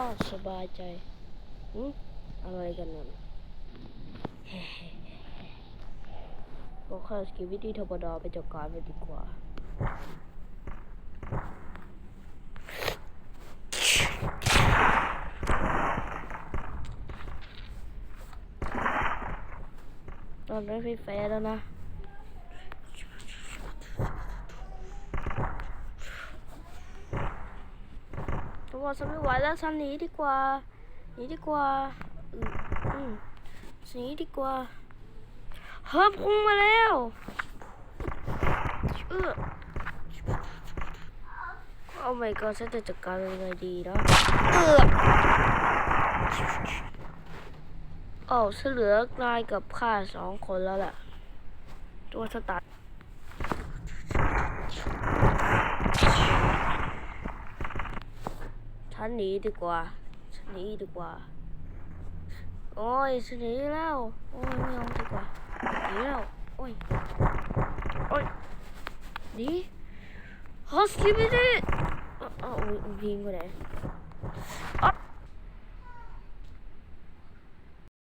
อ้อสบายใจอืมอะไรกันนั่นก็แค่สกิวิตี้ธรรมดาไปจัดการไปดีกว่าตอนนี้พี่แฟร์แล้วนะ ฉันว่าฉันไม่ไหวแล้วฉันหนีดีกว่าหนีดีกว่าอืมหนีดีกว่าเฮ้ยพุ่งมาแล้วเออโอ้ my god ฉันจะจัดการยังไงดีนะเออโอ้ฉันเหลือนายกับข้าสองคนแล้วแหละตัวสตาร์ ฉันหนีดีกว่าฉันหนีดีกว่า โอ้ยฉันหนีแล้ว โอ้ยไม่เอาดีกว่าหนีแล้ว โอ้ย โอ้ยหนีฮัสกี้ไม่ได้อ้าเอวิ่งไปไหน